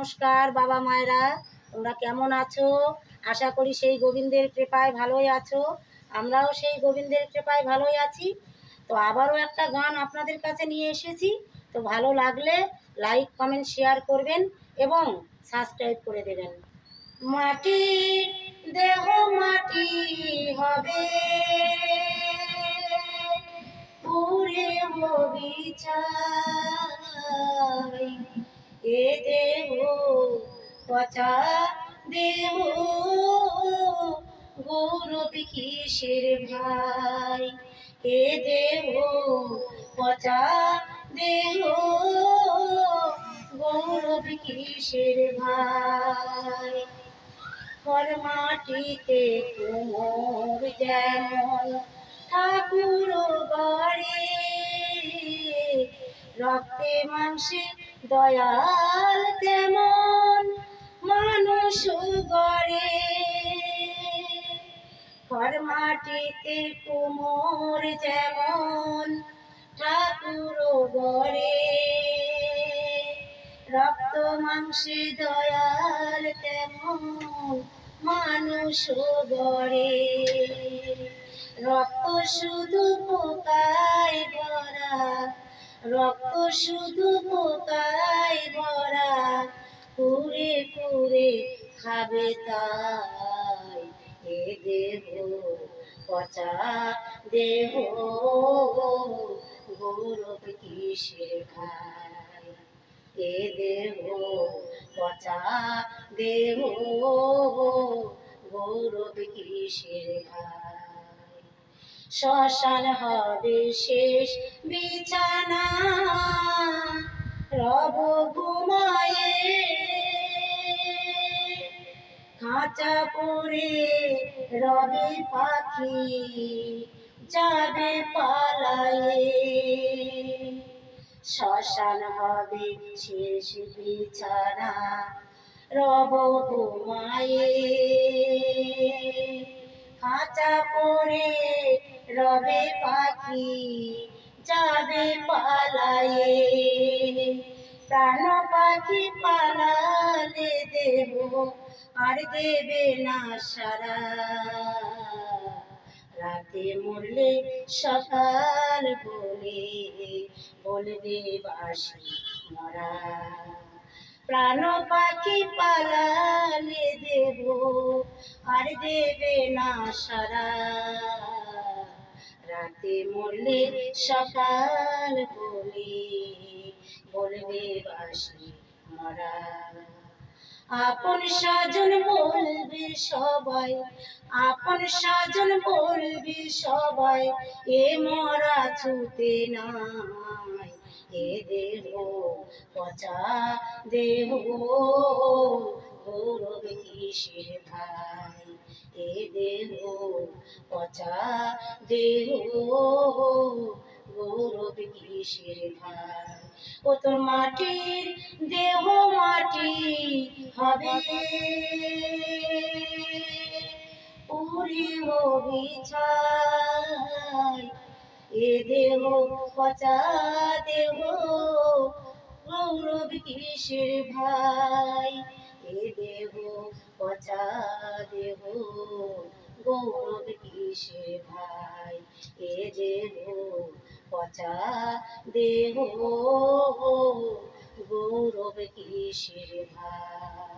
নমস্কার, বাবা মায়েরা। তোমরা কেমন আছো? আশা করি সেই গোবিন্দের কৃপায় ভালোই আছো। আমরাও সেই গোবিন্দের কৃপায় ভালোই আছি। তো আবারও একটা গান আপনাদের কাছে নিয়ে এসেছি। তো ভালো লাগলে লাইক, কমেন্ট, শেয়ার করবেন এবং সাবস্ক্রাইব করে দেবেন। মাটি, দেহ মাটি হবে। পুরে এ দেহ পচা দেহ গৌরব কিসের ভাই? এ দেহ পচা দেহ গৌরব কিসের ভাই? পর মাটিতে কুমোর যেমন ঠাকুর গড়ে, রক্তে মাংসে দয়াল তেমন মাটিতে কুমোর যেমন ঠাকুর গড়ে রক্ত মাংসে দয়াল তেমন মানুষ গড়ে রক্ত শুধু পোকায় ভরা, রক্ত শুধু পোকায় ভরা পুরে পুরে খাবে এ দেহ, পচা দেহ, গৌরব কিসের খায় এ দেহ, পচা দেহ, গৌরব কিসের ভাই শ্মশান হবে শেষ বিছানা, রব ঘুমায়ে খাঁচা পরে রবি পাখি যাবে পালায়ে। শ্মশান হবে শেষ বিছানা, রব ঘুমায়ে খাঁচা পরে রবে পাখি যাবে পালায়ে। প্রাণ পাখি পালালে দেব, আর দেবে না সারা। রাতে মরলে সকাল বলে বলবে বাসি মরা। প্রাণ পাখি পালালে দেব, আর দেবে না সারা। রাতে মরলে সকাল বলে বলবে বাসি মারা। আপন সাজন বলবে সবাই, আপন সাজন বলবে সবাই, এ মরা ছুতে নাই। এ দেহ পচা দেহ, গৌরব কিসের ভাই এ দেহ পচা দেহ কিসের ভাই ও তোর মাটির দেহ মাটি হবে। পুরি বিছাই এ দেহ, পচা দেহ, গৌরব কিসের ভাই? এ দেহ, পচা দেহ, গৌরব কিসের ভাই? এ দেহ পচা দেহ গৌরব কিসের ভাই